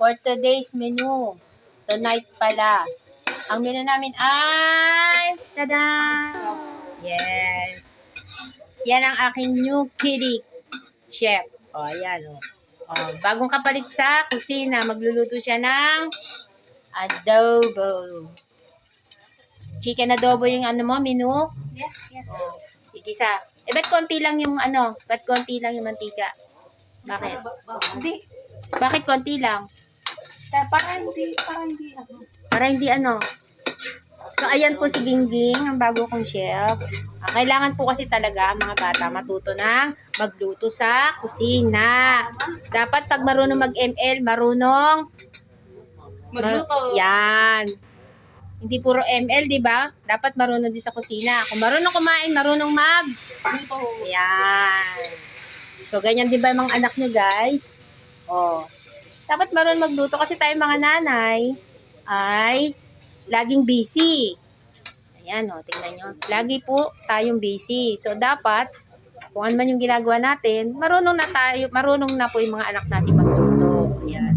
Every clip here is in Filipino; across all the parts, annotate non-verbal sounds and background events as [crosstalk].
for today's menu. Tonight pala. Ang menu namin ay... Tada! Yes. Yan ang aking new kitty chef. O, ayan o. O, bagong kapalit sa kusina. Magluluto siya ng adobo. Chicken adobo yung ano mo, menu? Yes, yes. O, igisa. Eh, ba't konti lang yung ano? Ba't konti lang yung mantika? Bakit? Hindi. Bakit konti lang? Kaya parang hindi, parang hindi ano. Para hindi ano. So, ayan po si Gingging, ang bago kong chef. Ah, kailangan po kasi talaga ang mga bata matuto ng magluto sa kusina. Dapat pag marunong mag-ML, marunong Magluto. Yan. Hindi puro ML, di ba? Dapat marunong din sa kusina. Kung marunong kumain, marunong mag. Magluto. Yan. So, ganyan din ba yung mga anak nyo, guys? Oh. Dapat marunong magluto kasi tayo mga nanay ay laging busy. Ayan, oh, tingnan nyo. Lagi po tayong busy. So, dapat, kung ano man yung ginagawa natin, marunong na tayo, marunong na po yung mga anak natin magluto. Ayan.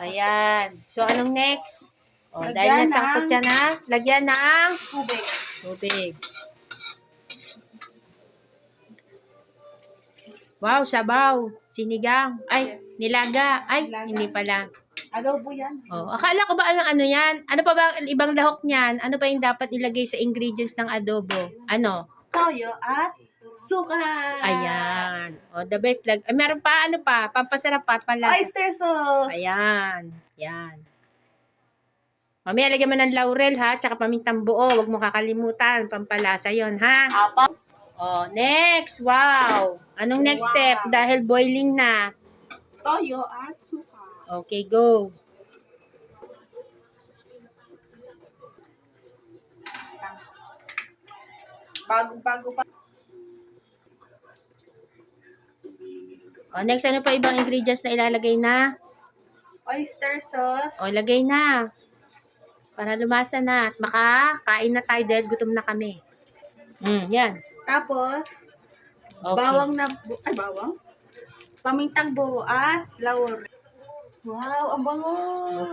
Ayan. So, anong next? O, dahil Lagyan nasangkot ng- siya na, lagyan ng Tubig. tubig. Wow, sabaw. Sinigang. Ay, nilaga. Ay, Nilaga. hindi pala. Adobo yan. Oh, akala ko ba ano, ano yan? Ano pa ba ang ibang lahok niyan? Ano pa yung dapat ilagay sa ingredients ng adobo? Ano? Toyo at suka. Ayan. Oh, the best lag. Ay, meron pa ano pa? Pampasarap pa pala. Oyster sauce. Ayan. Yan. Mamaya lagyan mo ng laurel ha, tsaka pamintang buo. Huwag mo kakalimutan. Pampalasa yon ha. Apa. Oh, next. Wow. Anong next Wow. step? Dahil boiling na. Toyo at suka. Okay, go. Bago-bago pa. Oh, next, ano pa ibang ingredients na ilalagay na? Oyster sauce. O, lagay na. Para lumasa na. At makakain na tayo dahil gutom na kami. Mm, yan. Tapos, Okay. bawang na, ay bawang? Pamintang buo at laurel. Wow, ang bango.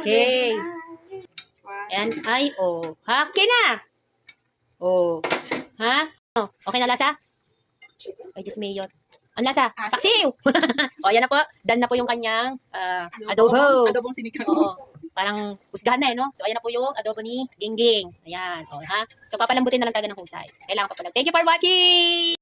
Okay. Ayan. Ay, oh. Ha? Okay na. Oh. Ha? Oh, okay na lasa? Ay, Diyos mayor. Ang lasa? Paksiw! [laughs] o, yan na po. Done na po yung kanyang ah, adobo. Adobong sinigang. Oo. Parang usgahan na eh, no? So, ayan na po yung adobo ni Gingging. Ayan. O, ha? So, papalambutin na lang talaga ng husay. Kailangan papalag. Thank you for watching!